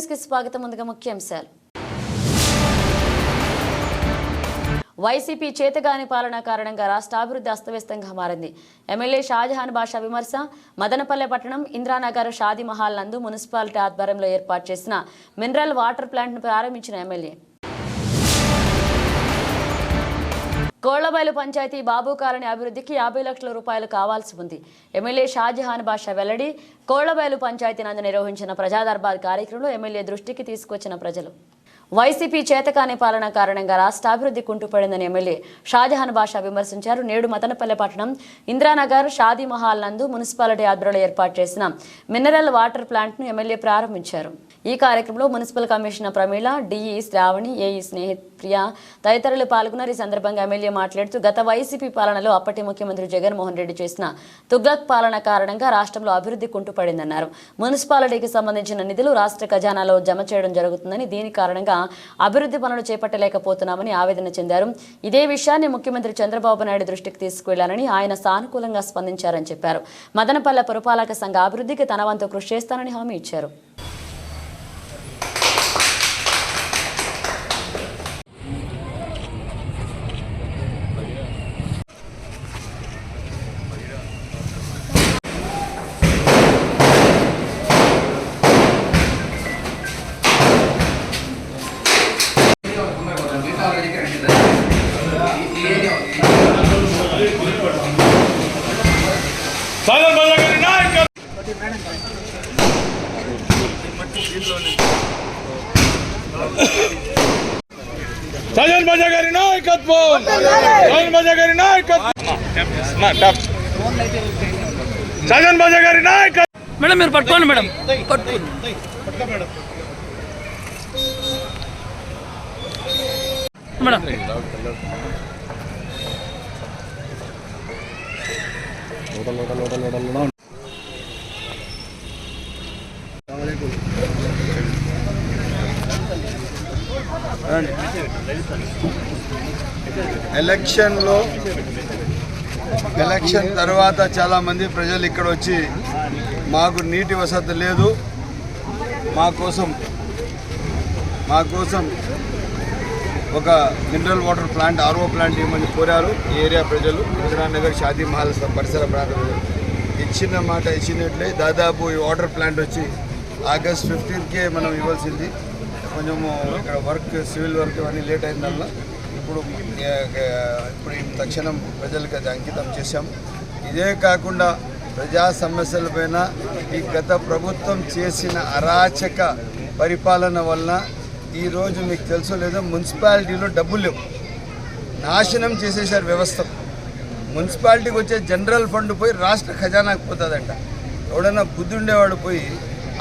MCTV న్యూస్కి స్వాగతం ముందుగా ముఖ్యాంశాలు. వైసీపీ చేతగాని పాలన కారణంగా రాష్ట్ర అభివృద్ధి అస్తవ్యస్తంగా మారింది. ఎమ్మెల్యే షాజహాన్ బాషా విమర్శ మదనపల్లె పట్టణం ఇంద్రానగర్ షాదీ మహల్ నందు మున్సిపాలిటీ ఆధ్వర్యంలో ఏర్పాటు చేసిన మినరల్ వాటర్ ప్లాంట్ను ప్రారంభించిన ఎమ్మెల్యే. కోళ్ళబైలు పంచాయతీ బాబు కాలనీ అభివృద్ధికి యాభై లక్షల రూపాయలు కావాల్సి ఉంది. ఎమ్మెల్యే షాజహాన్ బాషా వెల్లడి కోళ్ళబైలు పంచాయతీ నందు నిర్వహించిన ప్రజాదర్బార్ కార్యక్రమంలో ఎమ్మెల్యే దృష్టికి తీసుకొచ్చిన ప్రజలు. వైసీపీ చేతకాని పాలన కారణంగా రాష్ట్ర అభివృద్ధి కుంటుపడిందని ఎమ్మెల్యే షాజహాన్ బాషా విమర్శించారు. నేడు మదనపల్లె పట్టణం ఇందిరానగర్ షాదీ మహల్ నందు మున్సిపాలిటీ ఆధ్వర్యంలో ఏర్పాటు చేసిన మినరల్ వాటర్ ప్లాంట్ను ఎమ్మెల్యే ప్రారంభించారు. ఈ కార్యక్రమంలో municipal commissioner Pramila DE Sravani AE Snehith Priya తదితరులు పాల్గొన్నారు. ఈ సందర్భంగా ఎమ్మెల్యే మాట్లాడుతూ గత వైసీపీ పాలనలో అప్పటి ముఖ్యమంత్రి జగన్మోహన్ రెడ్డి చేసిన తుగ్లక్ పాలన కారణంగా రాష్ట్రంలో అభివృద్ధి కుంటుపడిందన్నారు. మున్సిపాలిటీకి సంబంధించిన నిధులు రాష్ట్ర ఖజానాలో జమ చేయడం జరుగుతుందని దీని కారణంగా అభివృద్ధి పనులు చేపట్టలేకపోతున్నామని ఆవేదన చెందారు. ఇదే విషయాన్ని ముఖ్యమంత్రి చంద్రబాబు నాయుడు దృష్టికి తీసుకువెళ్ళాలని ఆయన సానుకూలంగా స్పందించారని చెప్పారు. మదనపల్లె పురపాలక సంఘ అభివృద్ధికి తన వంతు కృషి చేస్తానని హామీ ఇచ్చారు. సాజన్ బాజా గారి నాయకత్వం సాజన్ బాజా గారి నాయకత్వం నా, టాప్. సాజన్ బాజా గారి నాయకత్వం మేడం మీరు పట్టుకోండి మేడం పట్టుకోండి. మేడం ఎలక్షన్లో ఎలక్షన్ తర్వాత చాలామంది ప్రజలు ఇక్కడ వచ్చి మాకు నీటి వసతి లేదు. మా కోసం మా కోసం ఒక mineral water plant RO plant ఇవ్వమని కోరారు ఈ ఏరియా ప్రజలు. నగర్ షాదీ మహల్ పరిసర ప్రాంత. ప్రజలు ఇచ్చిన మాట ఇచ్చినట్లే దాదాపు ఈ వాటర్ ప్లాంట్ వచ్చి ఆగస్ట్ ఫిఫ్టీన్కే మనం ఇవ్వాల్సింది. కొంచెము ఇక్కడ వర్క్ సివిల్ వర్క్ ఇవన్నీ లేట్ అయిందల్లా ఇప్పుడు ఇప్పుడు తక్షణం ప్రజలకు అది అంకితం చేశాం. ఇదే కాకుండా ప్రజా సమస్యలపైన ఈ గత ప్రభుత్వం చేసిన అరాచక పరిపాలన వలన ఈరోజు మీకు తెలుసు లేదో మున్సిపాలిటీలో డబ్బులు లేవు. నాశనం చేసేసారు వ్యవస్థ. మున్సిపాలిటీకి వచ్చే జనరల్ ఫండ్ పోయి రాష్ట్ర ఖజానాకు పోతుందంట. ఎవడన్నా బుద్ధి ఉండేవాడు పోయి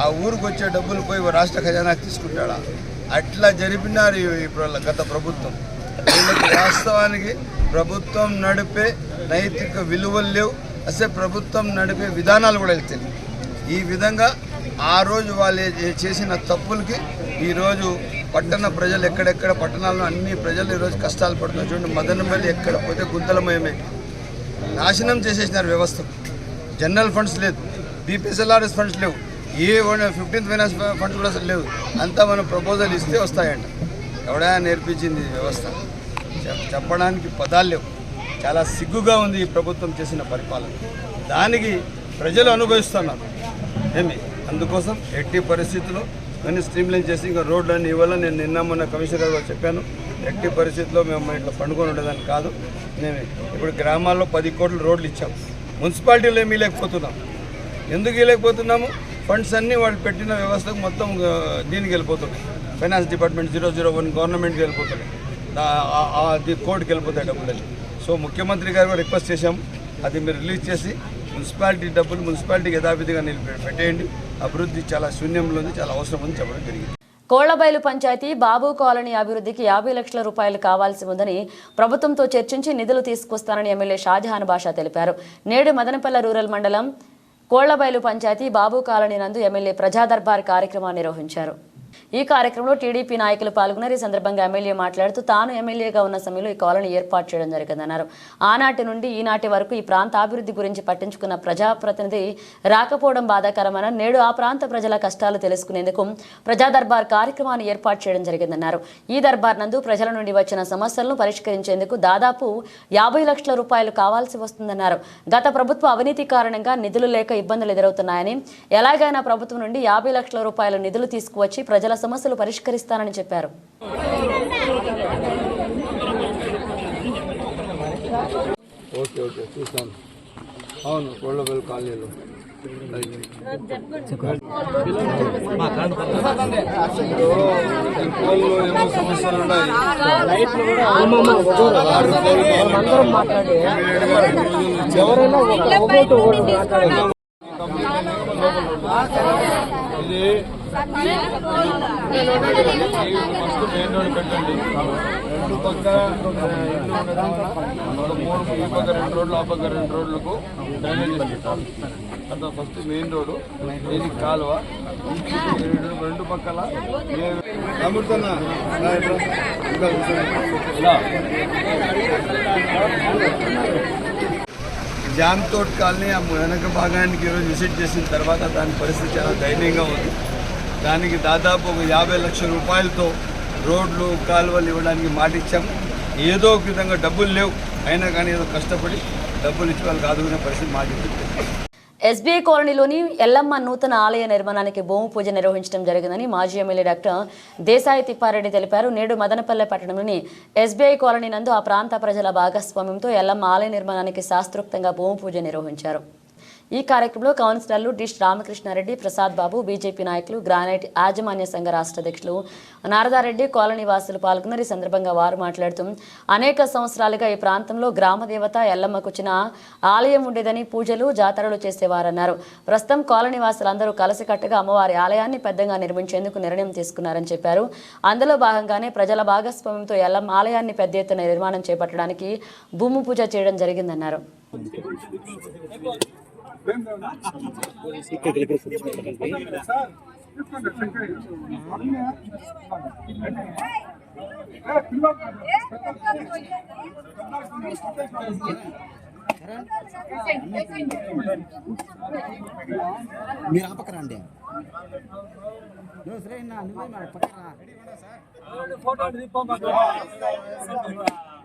ఆ ఊరికి వచ్చే డబ్బులు పోయి రాష్ట్ర ఖజానాకి తీసుకుంటాడా? అట్లా జరిపినారు ఇప్పుడు గత ప్రభుత్వం. వీళ్ళకి వాస్తవానికి ప్రభుత్వం నడిపే నైతిక విలువలు లేవు. అసలు ప్రభుత్వం నడిపే విధానాలు కూడా తెలియదు ఈ విధంగా ఆ రోజు వాళ్ళు చేసిన తప్పులకి ఈరోజు పట్టణ ప్రజలు ఎక్కడెక్కడ పట్టణాల్లో అన్ని ప్రజలు ఈరోజు కష్టాలు పడుతున్నారు. చూడండి మదనపల్లి ఎక్కడ పోతే గుంతలమయమే నాశనం చేసేసినారు వ్యవస్థ. జనరల్ ఫండ్స్ లేదు. బీపీఎస్ఎల్ఆర్ఎస్ ఫండ్స్ లేవు. ఏ ఫిఫ్టీన్త్ ఫైనాన్స్ ఫండ్స్ కూడా అసలు లేవు. అంతా మనం ప్రపోజల్ ఇస్తే వస్తాయంట. ఎవడా నేర్పించింది వ్యవస్థ? చెప్పడానికి పదాలు లేవు. చాలా సిగ్గుగా ఉంది ఈ ప్రభుత్వం చేసిన పరిపాలన. దానికి ప్రజలు అనుభవిస్తున్నారు. ఏమి? అందుకోసం ఎట్టి పరిస్థితుల్లో కొన్ని స్ట్రీమ్లైన్ చేసి ఇంకా రోడ్లన్నీ ఇవ్వాల నేను నిన్న మొన్న కమిషనర్ గారు చెప్పాను. ఎట్టి పరిస్థితుల్లో మేము ఇట్లా పండుకొని ఉండేదాన్ని కాదు. మేము ఇప్పుడు గ్రామాల్లో పది కోట్ల రోడ్లు ఇచ్చాం. మున్సిపాలిటీలో ఏమీ లేకపోతున్నాం. ఎందుకు ఇవ్వలేకపోతున్నాము? ఫండ్స్ అన్నీ వాళ్ళు పెట్టిన వ్యవస్థకు మొత్తం దీనికి వెళ్ళిపోతున్నాయి. Finance department zero zero one గవర్నమెంట్కి వెళ్ళిపోతున్నాయి. కోర్టుకి వెళ్ళిపోతాయి డబ్బులని సో ముఖ్యమంత్రి గారు కూడా రిక్వెస్ట్ చేశాం అది మీరు రిలీజ్ చేసి మున్సిపాలిటీ డబ్బులు మున్సిపాలిటీకి యథావిధిగా నిలిపి పెట్టేయండి. అభివృద్ధి చాలా శూన్యంలో ఉంది చాలా అవసరం ఉంది చెప్పడం జరిగింది. కోళ్ళబైలు పంచాయతీ బాబు కాలనీ అభివృద్ధికి యాభై లక్షల రూపాయలు కావాల్సి ఉందని ప్రభుత్వంతో చర్చించి నిధులు తీసుకొస్తానని ఎమ్మెల్యే షాజహాన్ బాషా తెలిపారు. నేడు మదనపల్లె రూరల్ మండలం కోళ్ళబైలు పంచాయతీ బాబు కాలనీ నందు ఎమ్మెల్యే ప్రజాదర్బార్ కార్యక్రమాన్ని నిర్వహించారు. ఈ కార్యక్రమంలో టీడీపీ నాయకులు పాల్గొన్నారు. ఈ సందర్భంగా ఎమ్మెల్యే మాట్లాడుతూ తాను ఎమ్మెల్యేగా ఉన్న సమయంలో ఈ కాలనీ ఏర్పాటు చేయడం జరిగిందన్నారు. ఆనాటి నుండి ఈనాటి వరకు ఈ ప్రాంత అభివృద్ధి గురించి పట్టించుకున్న ప్రజాప్రతినిధి రాకపోవడం బాధాకరమని నేడు ఆ ప్రాంత ప్రజల కష్టాలు తెలుసుకునేందుకు ప్రజా దర్బార్ కార్యక్రమాన్ని ఏర్పాటు చేయడం జరిగిందన్నారు. ఈ దర్బార్ నందు ప్రజల నుండి వచ్చిన సమస్యలను పరిష్కరించేందుకు దాదాపు యాభై లక్షల రూపాయలు కావాల్సి వస్తుందన్నారు. గత ప్రభుత్వ అవినీతి కారణంగా నిధులు లేక ఇబ్బందులు ఎదురవుతున్నాయని ఎలాగైనా ప్రభుత్వం నుండి యాభై లక్షల రూపాయల నిధులు తీసుకువచ్చి ప్రజల సమస్యలు పరిష్కరిస్తానని చెప్పారు. ఓకే ఓకే చూస్తాను అవును కోళ్ళబెల్ కాలనీలో. పోల్లో ఏమో సమస్యలు ఉన్నాయి ఆరు పోల్లు ఎవరైనా ఇది ఫస్ట్ మెయిన్ రోడ్ పెట్టండి రెండు పక్క ఇల్లు ఉండడం మూడు ఈ పక్క రెండు రోడ్లు ఆ పక్క రెండు రోడ్లకు డ్రైనేజ్ పెట్టాలి అంత ఫస్ట్ మెయిన్ రోడ్డు దీనికి కాలువ రెండు పక్కల అమృతన్న తోట్ కాలనీ ఆ వెనక భాగానికి ఈరోజు విజిట్ చేసిన తర్వాత దాని పరిస్థితి చాలా దయనీయంగా ఉంది. దానికి దాదాపు ఒక యాభై లక్షల రూపాయలతో రోడ్లు కాలువలు ఇవ్వడానికి మాట ఏదో ఒక విధంగా డబ్బులు లేవు. అయినా కానీ ఏదో కష్టపడి డబ్బులు ఇచ్చి వాళ్ళకి ఆదుకునే పరిస్థితి మాట ఇచ్చింది ఎస్బీఐ కాలనీలోని ఎల్లమ్మ నూతన ఆలయ నిర్మాణానికి భూమి పూజ నిర్వహించడం జరిగిందని మాజీ ఎమ్మెల్యే డాక్టర్ దేశాయి తిప్పారెడ్డి తెలిపారు. నేడు మదనపల్లె పట్టణంలోని ఎస్బీఐ కాలనీ నందు ఆ ప్రాంత ప్రజల భాగస్వామ్యంతో ఎల్లమ్మ ఆలయ నిర్మాణానికి శాస్త్రోక్తంగా భూమి పూజ నిర్వహించారు. ఈ కార్యక్రమంలో కౌన్సిలర్లు డిష్ రామకృష్ణారెడ్డి ప్రసాద్ బాబు బీజేపీ నాయకులు గ్రానైట్ యాజమాన్య సంఘ రాష్ట్ర అధ్యక్షులు నారదారెడ్డి కాలనీ వాసులు పాల్గొన్నారు. ఈ సందర్భంగా వారు మాట్లాడుతూ అనేక సంవత్సరాలుగా ఈ ప్రాంతంలో గ్రామదేవత ఎల్లమ్మకు ఆలయం ఉండేదని పూజలు జాతరలు చేసేవారన్నారు. ప్రస్తుతం కాలనీ వాసులందరూ కలిసికట్టుగా అమ్మవారి ఆలయాన్ని పెద్దగా నిర్మించేందుకు నిర్ణయం తీసుకున్నారని చెప్పారు. అందులో భాగంగానే ప్రజల భాగస్వామ్యంతో ఎల్లమ్మ ఆలయాన్ని పెద్ద ఎత్తున నిర్మాణం చేపట్టడానికి భూమి పూజ చేయడం జరిగిందన్నారు. మీరు ఆపకరండి సరే నా నువ్వే మరి పక్క రా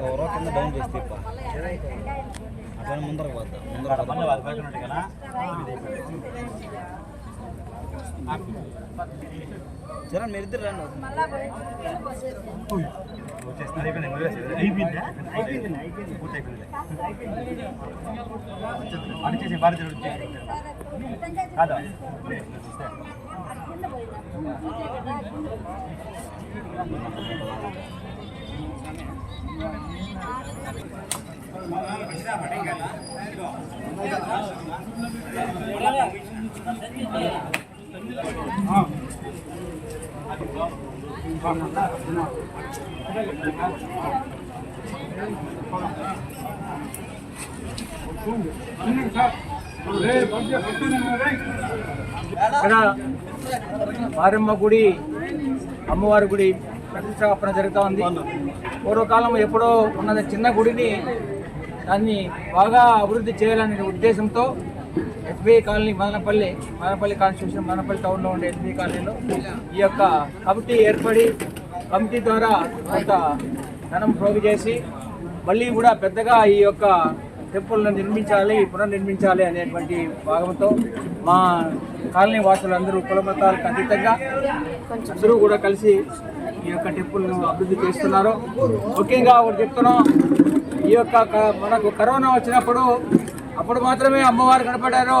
ఎవరో కింద డౌన్ చేస్తే అట్లా ముందర పోద్దాం. ముందర సరే మీరిద్దరు రండి. మారమ్మ గుడి అమ్మవారి గుడి ప్రతిష్టాపన జరుగుతూ ఉంది పూర్వకాలం ఎప్పుడో ఉన్నది చిన్న గుడిని దాన్ని బాగా అభివృద్ధి చేయాలనే ఉద్దేశంతో SBI colony Madanapalli Madanapalli constitution Madanapalli టౌన్లో ఉండే ఎస్బీఐ కాలనీలో ఈ యొక్క కమిటీ ఏర్పడి కమిటీ ద్వారా కొంత ధనం ప్రోగు చేసి మళ్ళీ కూడా పెద్దగా ఈ యొక్క టెంపుల్ను నిర్మించాలి పునర్నిర్మించాలి అనేటువంటి భాగంతో మా కాలనీ వాసులందరూ కుల మతాలకు అతీతంగా అందరూ కూడా కలిసి ఈ యొక్క టెంపుల్ను అభివృద్ధి చేస్తున్నారు. ముఖ్యంగా ఒకటి చెప్తున్నాం ఈ యొక్క క- మనకు కరోనా వచ్చినప్పుడు అప్పుడు మాత్రమే అమ్మవారు కనపడారు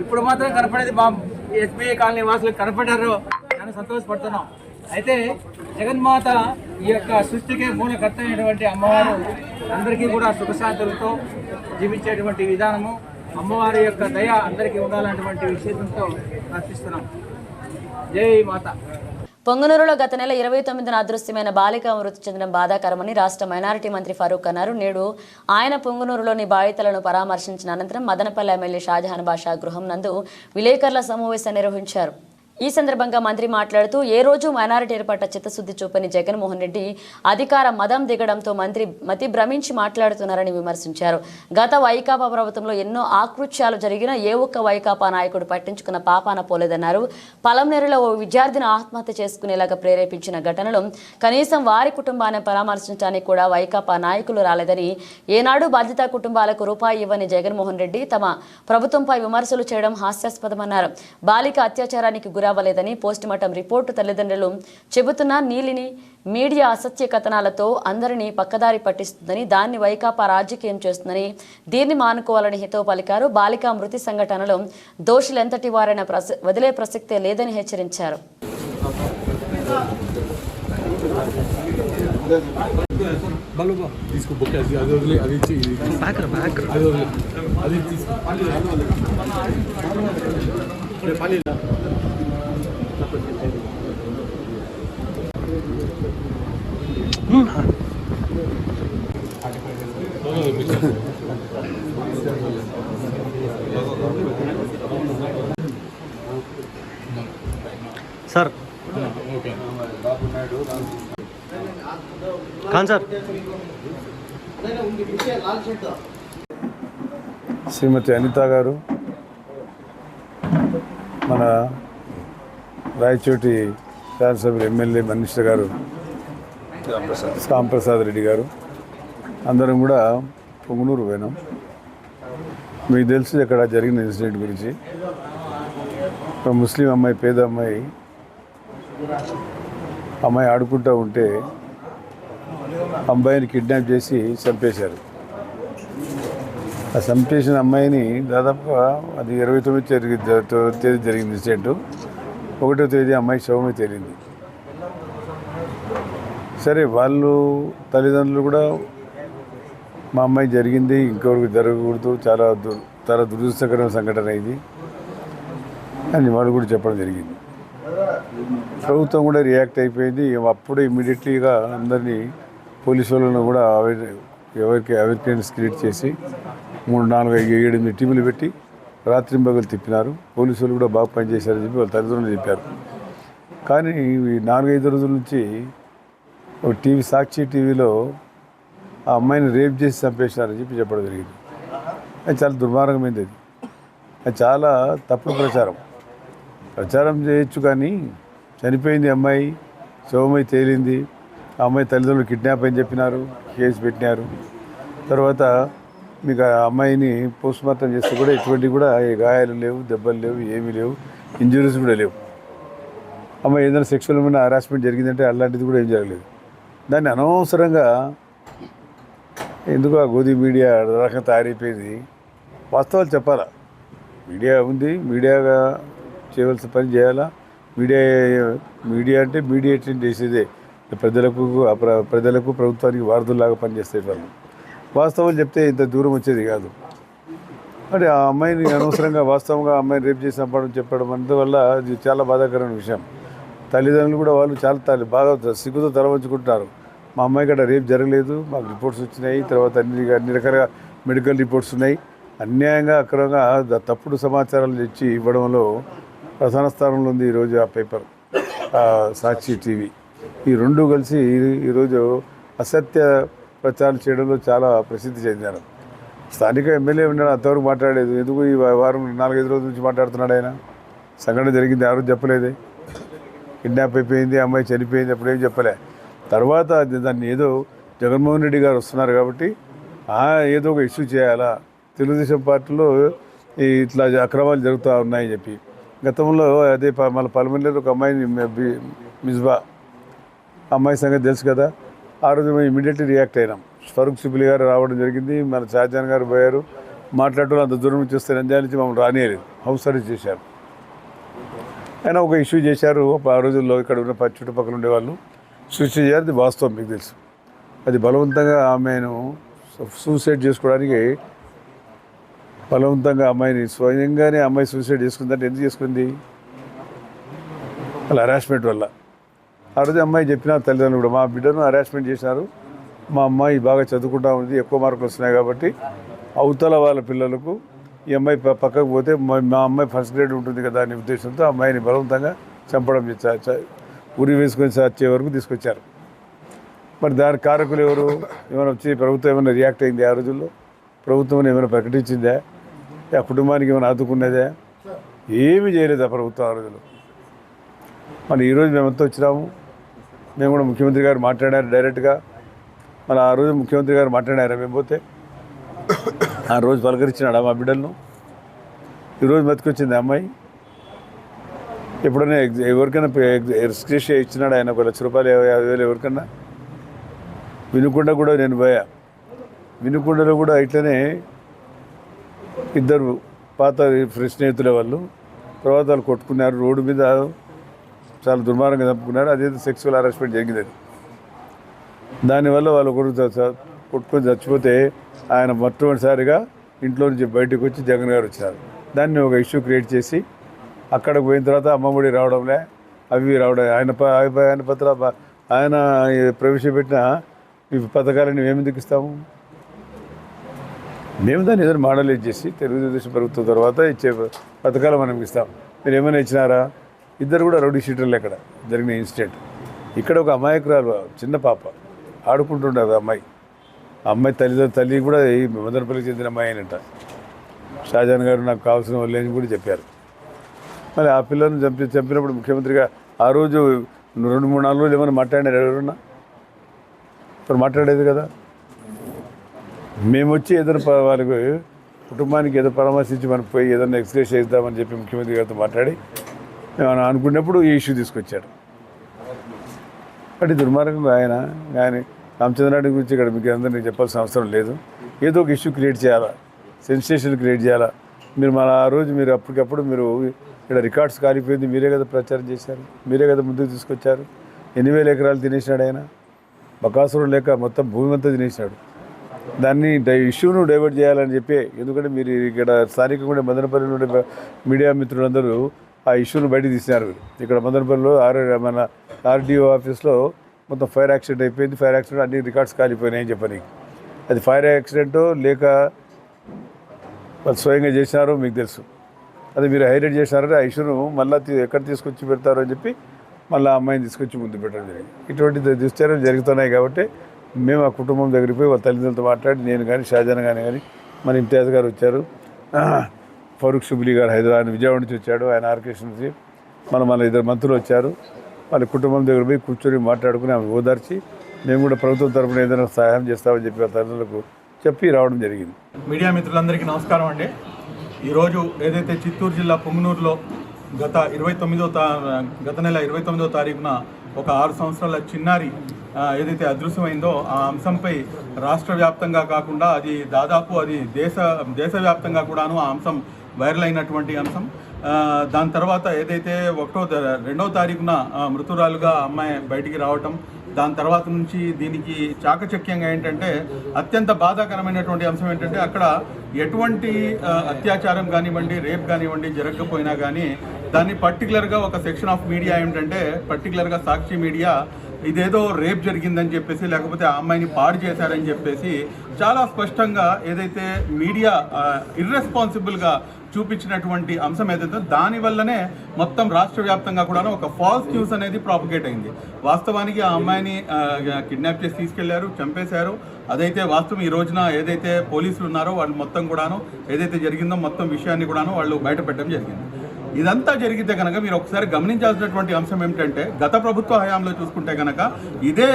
ఇప్పుడు మాత్రం కనపడేది మా ఎస్బీఐ కాలనీ వాసులకు కనపడారు అని సంతోషపడుతున్నాం. అయితే జగన్మాత ఈ యొక్క సృష్టికే మూలకర్త అయినటువంటి అమ్మవారు అందరికీ కూడా సుఖశాంతులతో జీవించేటువంటి విధానము అమ్మవారి యొక్క దయ అందరికీ ఉండాలన్నటువంటి విషయంతో ప్రార్థిస్తున్నాం. జై మాత. పొంగనూరులో గత నెల ఇరవై తొమ్మిదిన అదృశ్యమైన బాలిక మృతి చెందడం బాధాకరమని రాష్ట్ర మైనారిటీ మంత్రి ఫరూక్ అన్నారు. నేడు ఆయన పొంగనూరులోని బాధితులను పరామర్శించిన అనంతరం మదనపల్లి ఎమ్మెల్యే షాజహాన్ బాషా గృహం నందు విలేకరుల సమావేశం నిర్వహించారు. ఈ సందర్భంగా మంత్రి మాట్లాడుతూ ఏ రోజు మైనారిటీ పట్ల చిత్తశుద్ధి చూపని జగన్మోహన్ రెడ్డి అధికార మదం దిగడంతో మంత్రి మతి భ్రమించి మాట్లాడుతున్నారని విమర్శించారు. గత వైకాపా ప్రభుత్వంలో ఎన్నో ఆకృత్యాలు జరిగినా ఏ ఒక్క వైకాపా నాయకుడు పట్టించుకున్న పాపాన పోలేదన్నారు. పలంనేరులో ఓ విద్యార్థిని ఆత్మహత్య చేసుకునేలాగా ప్రేరేపించిన ఘటనలో కనీసం వారి కుటుంబాన్ని పరామర్శించడానికి కూడా వైకాపా నాయకులు రాలేదని ఏనాడు బాధిత కుటుంబాలకు రూపాయి ఇవ్వని జగన్మోహన్ రెడ్డి తమ ప్రభుత్వంపై విమర్శలు చేయడం హాస్యాస్పదమన్నారు. బాలిక అత్యాచారానికి గురవ్వలేదని పోస్టుమార్టం రిపోర్టు తల్లిదండ్రులు చెబుతున్న నీలిని మీడియా అసత్య కథనాలతో అందరినీ పక్కదారి పట్టిస్తుందని దాన్ని వైకాపా రాజకీయం చేస్తుందని దీన్ని మానుకోవాలని హితవు పలికారు. బాలిక మృతి సంఘటనలో దోషులెంతటి వారైనా వదిలే ప్రసక్తే లేదని హెచ్చరించారు. తీసుకో బుక్ అది అది వదిలే అది ఇచ్చి అది వదిలే అది తీసుకో. రేపు పని sir okay Khan sir Srimathi Anitha గారు మన రాయచోటి శాసనసభ్యులు ఎమ్మెల్యే మినిస్టర్ గారు రాంప్రసాద్. రెడ్డి గారు. అందరం కూడా పొంగునూరు పోయినాం. మీకు తెలుసు ఇక్కడ జరిగిన ఇన్సిడెంట్ గురించి. ఒక ముస్లిం అమ్మాయి పేద అమ్మాయి అమ్మాయి ఆడుకుంటూ ఉంటే అమ్మాయిని కిడ్నాప్ చేసి చంపేశారు. ఆ చంపేసిన అమ్మాయిని దాదాపుగా అది ఇరవై తొమ్మిది తేదీ తేదీ జరిగింది ఇన్సిడెంట్. ఒకటో తేదీ అమ్మాయి శవమే తేలింది. సరే వాళ్ళు తల్లిదండ్రులు కూడా మా అమ్మాయి జరిగింది ఇంకొకరికి జరగకూడదు చాలా దు చాలా దురదృష్టకరమైన సంఘటన ఇది అని వాళ్ళు కూడా చెప్పడం జరిగింది. ప్రభుత్వం కూడా రియాక్ట్ అయిపోయింది. అప్పుడే ఇమీడియట్లీగా అందరినీ పోలీసు వాళ్ళను కూడా అవేర్ ఎవరికి అవేర్నెస్ క్రియేట్ చేసి మూడు నాలుగు ఐదు ఏడు ఎనిమిది టీములు పెట్టి రాత్రింబగలు తిప్పినారు. పోలీసు వాళ్ళు కూడా బాగా పనిచేశారని చెప్పి వాళ్ళ తల్లిదండ్రులు చెప్పారు. కానీ ఈ నాలుగైదు రోజుల నుంచి ఒక టీవీ సాక్షి టీవీలో ఆ అమ్మాయిని రేప్ చేసి చంపేసినారని చెప్పి చెప్పడం జరిగింది. అది చాలా దుర్మార్గమైంది అది. అది చాలా తప్పుడు ప్రచారం. ప్రచారం చేయొచ్చు కానీ చనిపోయింది అమ్మాయి శవమై తేలింది. ఆ అమ్మాయి తల్లిదండ్రులు కిడ్నాప్ అని చెప్పినారు కేసు పెట్టినారు. తర్వాత మీకు ఆ అమ్మాయిని పోస్ట్ మార్టం చేస్తే కూడా ఎటువంటి కూడా ఏ గాయాలు లేవు దెబ్బలు లేవు ఏమీ లేవు ఇంజురీస్ కూడా లేవు. అమ్మాయి ఏదైనా సెక్షువల్ మీద హరాస్మెంట్ జరిగిందంటే అలాంటిది కూడా ఏం జరగలేదు. దాన్ని అనవసరంగా ఎందుకు ఆ గోధి మీడియా రకంగా తయారైపోయింది? వాస్తవాలు చెప్పాలా? మీడియా ఉంది మీడియాగా చేయవలసిన పని చేయాలా? మీడియా మీడియా అంటే మీడియేషన్ చేసేదే. ప్రజలకు ప్రజలకు ప్రభుత్వానికి వారధుల్లాగా పనిచేసే వాళ్ళు. వాస్తవం చెప్తే ఇంత దూరం వచ్చేది కాదు. అంటే ఆ అమ్మాయిని అనవసరంగా వాస్తవంగా ఆ అమ్మాయిని రేపు చేసి చంపడం చెప్పడం అందువల్ల అది చాలా బాధాకరమైన విషయం. తల్లిదండ్రులు కూడా వాళ్ళు చాలా తల్లి బాగా సిగ్గుతో తలవంచుకుంటున్నారు. మా అమ్మాయి గడ రేపు జరగలేదు మాకు రిపోర్ట్స్ వచ్చినాయి తర్వాత అన్ని అన్ని రకాలుగా మెడికల్ రిపోర్ట్స్ ఉన్నాయి. అన్యాయంగా అక్రమంగా తప్పుడు సమాచారాలు తెచ్చి ఇవ్వడంలో ప్రధాన స్థానంలో ఉంది ఈరోజు ఆ పేపర్ సాక్షి టీవీ. ఈ రెండు కలిసి ఈ- ఈరోజు అసత్య ప్రచారం చేయడంలో చాలా ప్రసిద్ధి చెందారు. స్థానిక ఎమ్మెల్యే ఉన్నాడు అంతవరకు మాట్లాడలేదు. ఎందుకు ఈ వారం నాలుగైదు రోజుల నుంచి మాట్లాడుతున్నాడు ఆయన? సంఘటన జరిగింది ఎవరు చెప్పలేదే. కిడ్నాప్ అయిపోయింది అమ్మాయి చనిపోయింది అప్పుడు ఏం చెప్పలే. తర్వాత దాన్ని ఏదో జగన్మోహన్ రెడ్డి గారు వస్తున్నారు కాబట్టి ఏదో ఒక ఇష్యూ చేయాలా? తెలుగుదేశం పార్టీలో ఈ ఇట్లా అక్రమాలు జరుగుతూ ఉన్నాయని చెప్పి. గతంలో అదే ప- మన పలమల్లిలో ఒక అమ్మాయిని మిజ్బా మిస్బా అమ్మాయి సంగతి తెలుసు కదా? ఆ రోజు మేము ఇమీడియట్లీ రియాక్ట్ అయినాం. ఫరూక్ సిబిలి గారు రావడం జరిగింది మన షాజాన్ గారు పోయారు. మాట్లాడటం అంత దూరం నుంచి వస్తే నంద్యాల నుంచి మమ్మల్ని రానియలేదు. హౌస్ అరెస్ట్ చేశారు. ఆయన ఒక ఇష్యూ చేశారు. ఆ రోజుల్లో ఇక్కడ ఉన్న చుట్టుపక్కల చుట్టుపక్కల ఉండేవాళ్ళు. సృష్టి చేయాలి అది వాస్తవం మీకు తెలుసు. అది బలవంతంగా ఆమెను సూసైడ్ చేసుకోవడానికి బలవంతంగా అమ్మాయిని స్వయంగానే అమ్మాయి సూసైడ్ చేసుకుందంటే ఎందుకు చేసుకుంది? వాళ్ళ హరాస్మెంట్ వల్ల. ఆ రోజు అమ్మాయి చెప్పిన తల్లిదండ్రులు కూడా మా బిడ్డను హరాస్మెంట్ చేశారు మా అమ్మాయి బాగా చదువుకుంటా ఉంది ఎక్కువ మార్కులు వస్తున్నాయి కాబట్టి అవతల వాళ్ళ పిల్లలకు ఈ అమ్మాయి పక్కకు పోతే మా- అమ్మాయి ఫస్ట్ గ్రేడ్ ఉంటుంది కదా అనే ఉద్దేశంతో అమ్మాయిని బలవంతంగా చంపడం ఉరి వేసుకొని వచ్చే వరకు తీసుకొచ్చారు. మరి దాని కారకులు ఎవరు? ఏమైనా వచ్చి ప్రభుత్వం ఏమైనా రియాక్ట్ అయింది ఆ రోజుల్లో? ప్రభుత్వం ఏమైనా ప్రకటించిందా? ఆ కుటుంబానికి ఏమైనా ఆదుకున్నదా? ఏమీ చేయలేదు ఆ ప్రభుత్వం ఆ రోజుల్లో? మరి ఈరోజు మేమంతా వచ్చినాము. మేము కూడా ముఖ్యమంత్రి గారు మాట్లాడారు డైరెక్ట్గా మరి ఆ రోజు ముఖ్యమంత్రి గారు మాట్లాడారా? మేము పోతే ఆ రోజు పలకరించినాడు మా బిడ్డలను. ఈరోజు బతికొచ్చింది అమ్మాయి. ఎప్పుడైనా ఎవరికైనా ఎక్స్క్రేషియా ఇచ్చినాడు ఆయన ఒక లక్ష రూపాయలు యాభై వేలు ఎవరికన్నా. వినుకొండ కూడా నేను పోయా. వినుకొండలో కూడా ఇట్లనే ఇద్దరు పాత ఫ్రెండ్ స్నేహితుల వాళ్ళు తర్వాత వాళ్ళు కొట్టుకున్నారు. రోడ్డు మీద చాలా దుర్మార్గంగా చంపుకున్నారు. అదేదో సెక్సువల్ హరాస్మెంట్ జరిగింది దానివల్ల వాళ్ళు కొడుకు కొట్టుకొని చచ్చిపోతే ఆయన మొట్టమొదటిసారిగా ఇంట్లో నుంచి బయటకు వచ్చి జగన్ గారు వచ్చారు దాన్ని ఒక ఇష్యూ క్రియేట్ చేసి అక్కడికి పోయిన తర్వాత అమ్మఒడి రావడంలే అవి రావడం. ఆయన ఆయన- పత్ర ఆయన ప్రవేశపెట్టిన ఈ పథకాలను మేము ఎందుకు ఇస్తాము? మేము దాన్ని ఏదైనా మాడలేజ్ చేసి తెలుగుదేశం ప్రభుత్వం తర్వాత ఇచ్చే పథకాలు మనం ఇస్తాం. మీరు ఏమైనా ఇచ్చినారా? ఇద్దరు కూడా రౌడీ షీటర్లు అక్కడ జరిగిన ఇన్సిడెంట్. ఇక్కడ ఒక అమాయకురాలు చిన్న పాప ఆడుకుంటుండదు అమ్మాయి. అమ్మాయి తల్లి తల్లి కూడా ఈ మదనపల్లికి చెందిన అమ్మాయి అయినట షాజాన్ గారు నాకు కావాల్సిన వాళ్ళు అని కూడా చెప్పారు. మరి ఆ పిల్లల్ని చంపి చంపినప్పుడు ముఖ్యమంత్రిగా ఆ రోజు రెండు మూడు నాలుగు రోజులు ఏమైనా మాట్లాడారు ఎవరన్నా? ఇప్పుడు మాట్లాడేది కదా? మేము వచ్చి ఏదైనా వాళ్ళకి కుటుంబానికి ఏదో పరామర్శించి మనం పోయి ఏదైనా ఎక్స్ప్రెస్ చేద్దామని చెప్పి ముఖ్యమంత్రి గారితో మాట్లాడి మేము అనుకున్నప్పుడు ఈ ఇష్యూ తీసుకొచ్చాడు అంటే దుర్మార్గంగా ఆయన ఆయన రామచంద్రనాయుడు గురించి ఇక్కడ మీకు అందరినీ చెప్పాల్సిన అవసరం లేదు. ఏదో ఒక ఇష్యూ క్రియేట్ చేయాలా? సెన్సేషన్ క్రియేట్ చేయాలా? మీరు మన ఆ రోజు మీరు అప్పటికప్పుడు మీరు ఇక్కడ రికార్డ్స్ కాలిపోయింది మీరే కదా ప్రచారం చేశారు మీరే కదా ముందుకు తీసుకొచ్చారు. ఎన్ని వేల ఎకరాలు తినేసినాడు ఆయన? బకాసురం లేక మొత్తం భూమి అంతా తినేసినాడు. దాన్ని డై ఇష్యూను డైవర్ట్ చేయాలని చెప్పి ఎందుకంటే మీరు ఇక్కడ స్థానికంగా మదనపల్లి నుండి మీడియా మిత్రులందరూ ఆ ఇష్యూను బయట తీసినారు. ఇక్కడ మదనపల్లిలో ఆర్ మన ఆర్డీఓ ఆఫీస్లో మొత్తం ఫైర్ యాక్సిడెంట్ అయిపోయింది. ఫైర్ యాక్సిడెంట్ అన్ని రికార్డ్స్ కాలిపోయినాయి అని చెప్పని. అది ఫైర్ యాక్సిడెంటో లేక వాళ్ళు స్వయంగా చేసినారో మీకు తెలుసు. అది మీరు హైలైట్ చేసినారంటే ఆ ఇష్యూను మళ్ళీ ఎక్కడ తీసుకొచ్చి పెడతారో అని చెప్పి మళ్ళీ ఆ అమ్మాయిని తీసుకొచ్చి ముందు పెట్టడం జరిగింది. ఇటువంటి దుశ్చర్యలు జరుగుతున్నాయి కాబట్టి మేము ఆ కుటుంబం దగ్గరికి పోయి వాళ్ళ తల్లిదండ్రులతో మాట్లాడి నేను కానీ షాజాన్ కానీ కానీ మన ఇంతియాజ్ గారు వచ్చారు. ఫరూక్ సుబ్లీ గారు హైదరాబాద్ విజయవాడ నుంచి వచ్చాడు. ఆయన ఆర్కేషన్ నుంచి మన మన ఇద్దరు మంత్రులు వచ్చారు. వాళ్ళ కుటుంబం దగ్గర పోయి కూర్చొని మాట్లాడుకుని ఆమె ఓదార్చి మేము కూడా ప్రభుత్వం తరపున ఏదైనా సహాయం చేస్తామని చెప్పి వాళ్ళ తల్లిదండ్రులకు చెప్పి రావడం జరిగింది. మీడియా మిత్రులందరికీ నమస్కారం అండి. ఈరోజు ఏదైతే చిత్తూరు జిల్లా పొంగునూరులో గత ఇరవై తొమ్మిదో తా గత నెల ఇరవై తొమ్మిదో తారీఖున ఒక ఆరు సంవత్సరాల చిన్నారి ఏదైతే అదృశ్యమైందో ఆ అంశంపై రాష్ట్ర వ్యాప్తంగా కాకుండా అది దాదాపు అది దేశ దేశవ్యాప్తంగా కూడాను ఆ అంశం వైరల్ అయినటువంటి అంశం. దాని తర్వాత ఏదైతే ఒకటో రెండో తారీఖున మృతురాలుగా అమ్మాయి బయటికి రావటం దాని తర్వాత నుంచి దీనికి చాకచక్యంగా ఏంటంటే అత్యంత బాధాకరమైనటువంటి అంశం ఏంటంటే అక్కడ ఎటువంటి అత్యాచారం కానివ్వండి రేప్ కానివ్వండి జరగకపోయినా కానీ దాన్ని పర్టికులర్గా ఒక సెక్షన్ ఆఫ్ మీడియా ఏమిటంటే పర్టికులర్గా సాక్షి మీడియా ఇదేదో రేప్ జరిగిందని చెప్పేసి లేకపోతే ఆ అమ్మాయిని పాడు చేశారని చెప్పేసి చాలా స్పష్టంగా ఏదైతే మీడియా ఇర్రెస్పాన్సిబుల్గా చూపించినటువంటి అంశం ఏదైతే దాని వల్లనే మొత్తం రాష్ట్ర వ్యాప్తంగా కూడా ఒక ఫాల్స్ న్యూస్ అనేది ప్రాపగేట్ అయింది. వాస్తవానికి ఆ అమ్మాయిని కిడ్నాప్ చేసి తీసుకెళ్ళారు చంపేశారు. అదైతే వాస్తవం. ఈ రోజున ఏదైతే పోలీసులు ఉన్నారో వాళ్ళు మొత్తం కూడాను ఏదైతే జరిగిందో మొత్తం విషయాన్ని కూడాను వాళ్ళు బయట పెట్టడం జరిగింది. ఇదంతా జరిగితే కనుక మీరు ఒకసారి గమనించాల్సినటువంటి అంశం ఏమిటంటే గత ప్రభుత్వ హయాంలో చూసుకుంటే కనుక ఇదే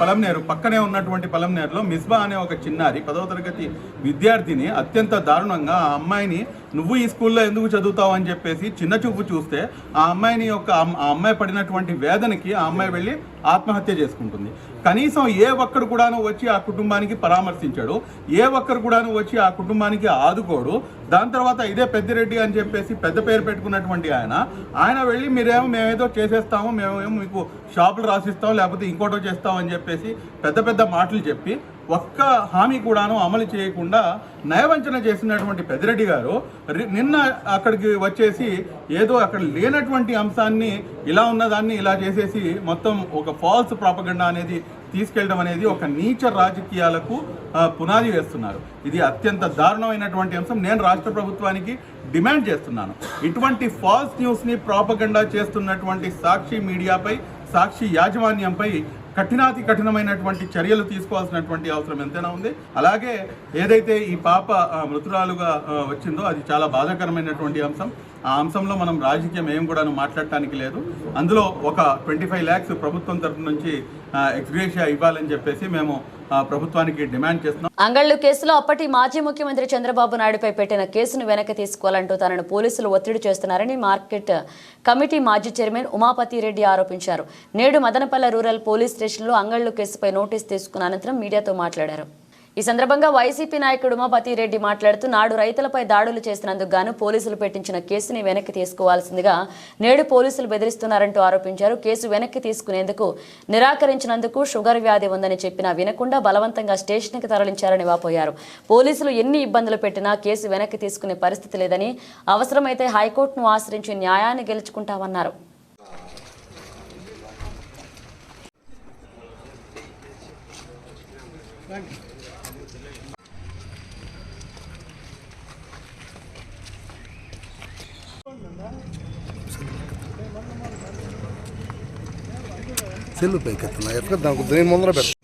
పలంనేరు పక్కనే ఉన్నటువంటి పలంనేరులో మిస్బా అనే ఒక చిన్నారి పదవ తరగతి విద్యార్థిని అత్యంత దారుణంగా ఆ అమ్మాయిని నువ్వు ఈ స్కూల్లో ఎందుకు చదువుతావు? అని చెప్పేసి చిన్న చూపు చూస్తే ఆ అమ్మాయిని యొక్క ఆ అమ్మాయి పడినటువంటి వేదనకి ఆ అమ్మాయి వెళ్ళి ఆత్మహత్య చేసుకుంటుంది. కనీసం ఏ ఒక్కడు కూడాను వచ్చి ఆ కుటుంబానికి పరామర్శించాడు ఏ ఒక్కరు కూడాను వచ్చి ఆ కుటుంబానికి ఆదుకోడు. దాని తర్వాత ఇదే పెద్దిరెడ్డి అని చెప్పేసి పెద్ద పేరు పెట్టుకున్నటువంటి ఆయన ఆయన వెళ్ళి మీరేమో మేమేదో చేసేస్తాము మేమేమో మీకు షాపులు రాసిస్తాం లేకపోతే ఇంకోటో చేస్తాం అని చెప్పేసి పెద్ద పెద్ద మాటలు చెప్పి ఒక్క హామీ కూడాను అమలు చేయకుండా నయవంచన చేసినటువంటి పెద్దిరెడ్డి గారు నిన్న అక్కడికి వచ్చేసి ఏదో అక్కడ లేనటువంటి అంశాన్ని ఇలా ఉన్నదాన్ని ఇలా చేసేసి మొత్తం ఒక ఫాల్స్ ప్రాపగండా అనేది తీసుకెళ్ళడం అనేది ఒక నీచ రాజకీయాలకు పునాది వేస్తున్నారు. ఇది అత్యంత దారుణమైనటువంటి అంశం. నేను రాష్ట్ర ప్రభుత్వానికి డిమాండ్ చేస్తున్నాను. ఇటువంటి ఫాల్స్ న్యూస్ని ప్రాపగండా చేస్తున్నటువంటి సాక్షి మీడియాపై సాక్షి యాజమాన్యంపై కఠినాతి కఠినమైనటువంటి చర్యలు తీసుకోవాల్సినటువంటి అవసరం ఎంతైనా ఉంది. అలాగే ఏదైతే ఈ పాప మృతురాలుగా వచ్చిందో అది చాలా బాధాకరమైనటువంటి అంశం. ఆ అంశంలో మనం రాజకీయం ఏం కూడా మాట్లాడటానికి లేదు. అందులో ఒక ట్వంటీ ఫైవ్ ల్యాక్స్ ప్రభుత్వం తరఫు నుంచి ఎక్స్గ్రేషియా ఇవ్వాలని చెప్పేసి మేము ప్రభుత్వానికి డిమాండ్ చేస్తున్నాం. అంగళ్ళు కేసులో అప్పటి మాజీ ముఖ్యమంత్రి చంద్రబాబు నాయుడుపై పెట్టిన కేసును వెనక్కి తీసుకోవాలంటూ తనను పోలీసులు ఒత్తిడి చేస్తున్నారని మార్కెట్ కమిటీ మాజీ చైర్మన్ ఉమాపతి రెడ్డి ఆరోపించారు. నేడు మదనపల్లె రూరల్ పోలీస్ స్టేషన్లో అంగళ్ళు కేసుపై నోటీస్ తీసుకున్న అనంతరం మీడియాతో మాట్లాడారు. ఈ సందర్భంగా వైసీపీ నాయకుడు ఉమాపతి రెడ్డి మాట్లాడుతూ నాడు రైతులపై దాడులు చేసినందుకు గాను పోలీసులు పెట్టించిన కేసుని వెనక్కి తీసుకోవాల్సిందిగా నేడు పోలీసులు బెదిరిస్తున్నారంటూ ఆరోపించారు. కేసు వెనక్కి తీసుకునేందుకు నిరాకరించినందుకు షుగర్ వ్యాధి ఉందని చెప్పినా వినకుండా బలవంతంగా స్టేషన్కి తరలించారని వాపోయారు. పోలీసులు ఎన్ని ఇబ్బందులు పెట్టినా కేసు వెనక్కి తీసుకునే పరిస్థితి లేదని అవసరమైతే హైకోర్టును ఆశ్రయించి న్యాయాన్ని గెలుచుకుంటామన్నారు. సెల్లు పైకి ఎత్తున్నా ఎక్కడ దానికి దీని ముందర పెట్ట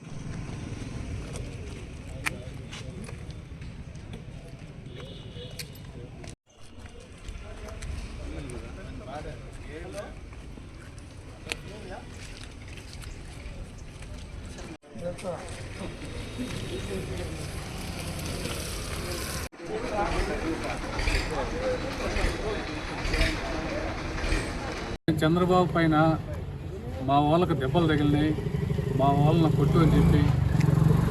చంద్రబాబు పైన మా వాళ్ళకు దెబ్బలు తగిలినాయి. మా వాళ్ళని కొట్టు అని చెప్పి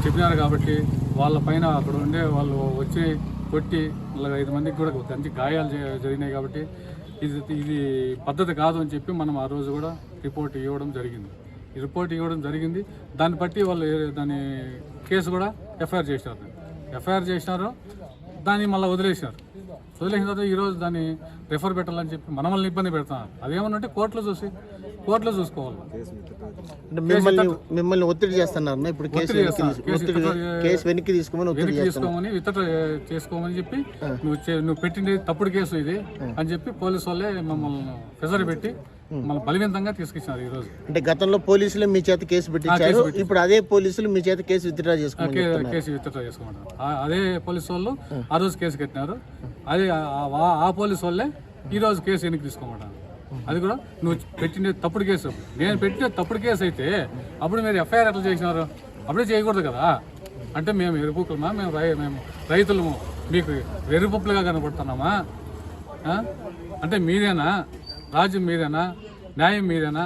చెప్పినారు కాబట్టి వాళ్ళ పైన అక్కడ ఉండే వాళ్ళు వచ్చి కొట్టి నలభై ఐదు మందికి కూడా మంచి గాయాలు జరిగినాయి కాబట్టి ఇది ఇది పద్ధతి కాదు అని చెప్పి మనం ఆ రోజు కూడా రిపోర్ట్ ఇవ్వడం జరిగింది. ఈ రిపోర్ట్ ఇవ్వడం జరిగింది. దాన్ని బట్టి వాళ్ళు దాని కేసు కూడా ఎఫ్ఐఆర్ చేసినారు ఎఫ్ఐఆర్ చేసినారు దాన్ని మళ్ళీ వదిలేసినారు. వదిలేసిన తర్వాత ఈరోజు దాన్ని రెఫర్ పెట్టాలని చెప్పి మనమల్ని వల్ల ఇబ్బంది పెడుతున్నారు. అదేమన్నంటే కోర్టులో చూసి కోర్టులో చూసుకోవాలి. అంటే మిమ్మల్ని మిమ్మల్ని ఒత్తిడి చేస్తున్నారు ఇప్పుడు కేసు ఒత్తిడి కేసు వెనక్కి తీసుకోమని ఒత్తిడి తీసుకోమని ఇతర చేసుకోమని చెప్పి నువ్వు నువ్వు పెట్టింది తప్పుడు కేసు ఇది అని చెప్పి పోలీసు వాళ్ళే మమ్మల్ని ప్రెజర్ పెట్టి మమ్మల్ని బలవంతంగా తీసుకొచ్చినారు ఈ రోజు. అంటే గతంలో పోలీసులు మీ చేత కేసు పెట్టించారు. ఇప్పుడు అదే పోలీసులు మీ చేత కేసు విత్డ్రా చేసుకోమని కే- చెప్తున్నారు. కేసు విత్డ్రా చేసుకోమంటారు. ఆ- అదే పోలీసు వాళ్ళు ఆ. రోజు కేసు కట్టినారు. అదే ఆ పోలీసు వాళ్ళే ఈ రోజు కేసు వెనక్కి తీసుకోమంటారు. అది కూడా నువ్వు పెట్టిన తప్పుడు కేసు. నేను పెట్టిన తప్పుడు కేసు అయితే అప్పుడు మీరు ఎఫ్ఐఆర్ ఎట్లా చేసినారు? అప్పుడే చేయకూడదు కదా. అంటే మేము ఎరుపుకులమా? మేము రై మేము రైతులము. మీకు వెరుపులుగా కనపడుతున్నామా? అంటే మీరేనా? రాజ్యం మీదేనా న్యాయం మీదేనా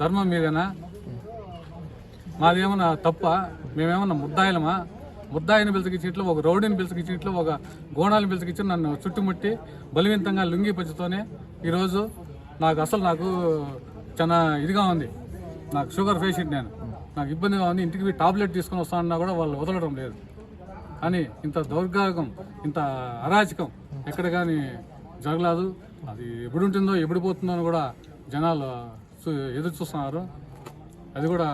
ధర్మం మీదేనా మాదేమన్నా తప్ప? మేమేమన్నా ముద్దాయిలమా? ముద్దాయిని పిలిచిచ్చినట్లు ఒక రౌడీని పిలిచిచ్చినట్లు ఒక గోణాలను పిలిచిచ్చి నన్ను చుట్టుముట్టి బలవంతంగా లుంగి పంచుతోనే ఈరోజు నాకు అసలు నాకు చాలా ఇదిగా ఉంది. నాకు షుగర్ పేషెంట్ నేను. నాకు ఇబ్బందిగా ఉంది. ఇంటికి టాబ్లెట్ తీసుకొని వస్తానన్నా కూడా వాళ్ళు వదలడం లేదు. కానీ ఇంత దౌర్భాగ్యం ఇంత అరాచకం ఎక్కడ కానీ జరగలేదు. అది ఎప్పుడు ఉంటుందో ఎప్పుడు పోతుందో అని కూడా జనాలు ఎదురు చూస్తున్నారు. అది కూడా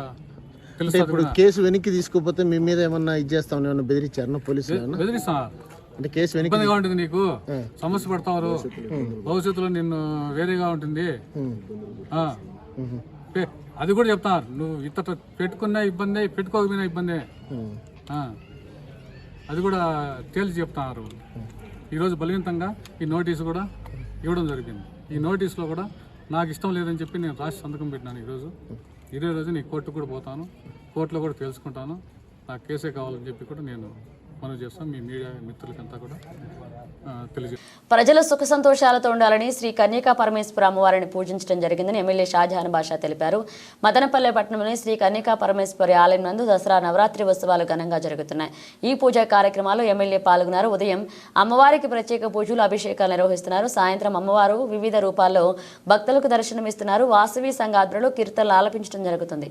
తెలుస్తుంది ఇప్పుడు కేసు వెనక్కి తీసుకోకపోతే మీ మీద ఏమన్నా ఇది చేస్తామని ఏమన్నా బెదిరించారు? పోలీసులు బెదిరిస్తున్నారు అంటే కేసు వెనక్కి ఇబ్బందిగా ఉంటుంది నీకు? సమస్య పడతారు. భవిష్యత్తులో. నిన్ను వేరేగా ఉంటుంది. అది కూడా చెప్తున్నారు. నువ్వు ఇతట పెట్టుకున్న ఇబ్బంది పెట్టుకోకపోయినా ఇబ్బంది. అది కూడా తేల్చి చెప్తున్నారు. ఈరోజు బలవంతంగా ఈ నోటీసు కూడా ఇవ్వడం జరిగింది. ఈ నోటీసులో కూడా నాకు ఇష్టం లేదని చెప్పి నేను రాసి సంతకం పెట్టినాను ఈరోజు. ఇదే రోజు నీ కోర్టుకు కూడా పోతాను. కోర్టులో కూడా తెలుసుకుంటాను నాకు కేసే కావాలని చెప్పి కూడా నేను మనం చేస్తాం మీ మీడియా మిత్రులకంతా కూడా తెలియజే ప్రజలు సుఖ సంతోషాలతో ఉండాలని శ్రీ కన్యకా పరమేశ్వర అమ్మవారిని పూజించడం జరిగిందని ఎమ్మెల్యే షాజహాన్ బాషా తెలిపారు. మదనపల్లె పట్టణంలోని శ్రీ కన్యకా పరమేశ్వరి ఆలయం నందు దసరా నవరాత్రి ఉత్సవాలు ఘనంగా జరుగుతున్నాయి. ఈ పూజా కార్యక్రమాల్లో ఎమ్మెల్యే పాల్గొన్నారు. ఉదయం అమ్మవారికి ప్రత్యేక పూజలు అభిషేకాలు నిర్వహిస్తున్నారు. సాయంత్రం అమ్మవారు వివిధ రూపాల్లో భక్తులకు దర్శనమిస్తున్నారు. వాసవి సంఘాధ్రులు కీర్తనలు ఆలపించడం జరుగుతుంది.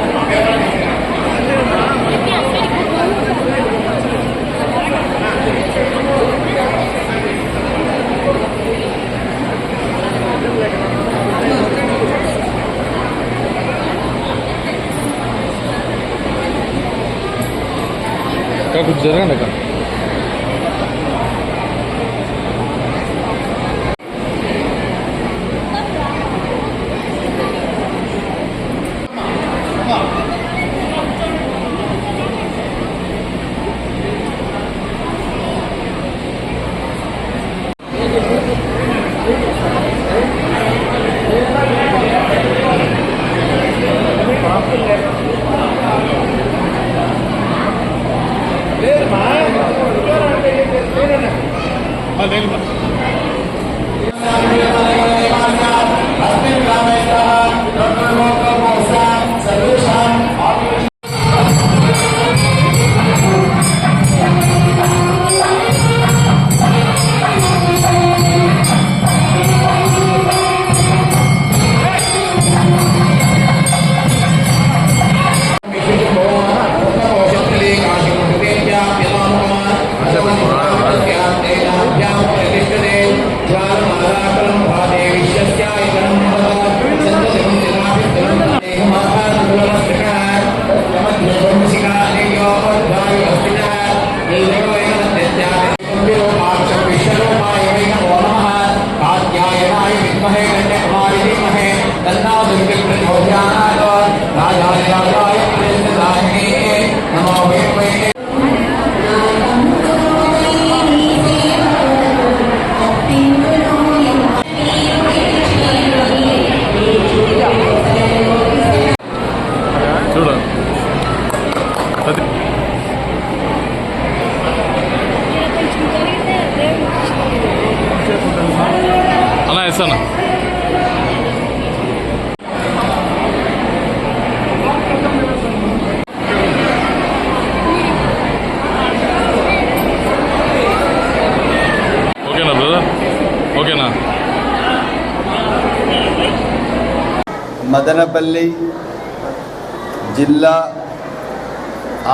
జరగండి అక్కడ చూడండి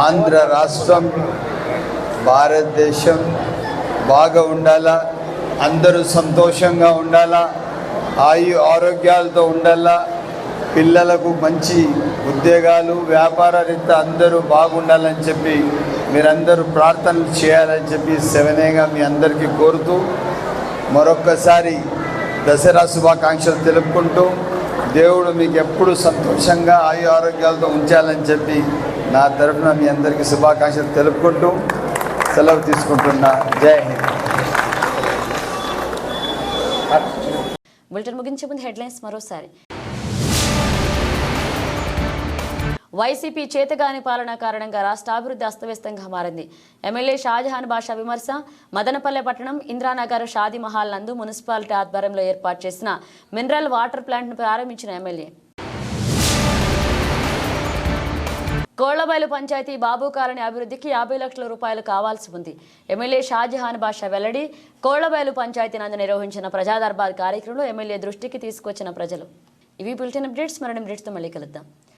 ఆంధ్ర రాష్ట్రం భారతదేశం బాగా ఉండాలా? అందరూ సంతోషంగా ఉండాలా? ఆయు ఆరోగ్యాలతో ఉండాలా? పిల్లలకు మంచి ఉద్యోగాలు వ్యాపార రీత్యా అందరూ బాగుండాలని చెప్పి మీరందరూ ప్రార్థనలు చేయాలని చెప్పి సెవెనేగా మీ అందరికీ కోరుతూ మరొక్కసారి దసరా శుభాకాంక్షలు తెలుపుకుంటూ దేవుడు మీకు ఎప్పుడు సంతోషంగా ఆయు ఆరోగ్యాలతో ఉంచాలని చెప్పి నా తరఫున మీ అందరికీ శుభాకాంక్షలు తెలుపుకుంటూ సెలవు తీసుకుంటున్నా. జై హింద్. బులెటిన్ ముగించే ముందు హెడ్లైన్స్ మరోసారి. వైసీపీ చేతగాని పాలన కారణంగా రాష్ట్ర అభివృద్ధి అస్తవ్యస్తంగా మారింది. ఎమ్మెల్యే షాజహాన్ బాషా విమర్శ మదనపల్లె పట్టణం ఇంద్రానగర్ షాదీ మహాల్ నందు మున్సిపాలిటీ ఆధ్వర్యంలో ఏర్పాటు చేసిన మినరల్ వాటర్ ప్లాంట్ను ప్రారంభించిన ఎమ్మెల్యే. కోళ్ళబైలు పంచాయతీ బాబు కాలనీ అభివృద్ధికి యాభై లక్షల రూపాయలు కావాల్సి ఉంది. ఎమ్మెల్యే షాజహాన్ బాషా వెల్లడి కోళ్ళబైలు పంచాయతీ నందు నిర్వహించిన ప్రజాదర్బార్ కార్యక్రమంలో ఎమ్మెల్యే దృష్టికి తీసుకొచ్చిన ప్రజలు. ఇవి బులెటిన్ అప్డేట్స్. మరణం అప్డేట్స్తో మళ్ళీ కలుద్దాం.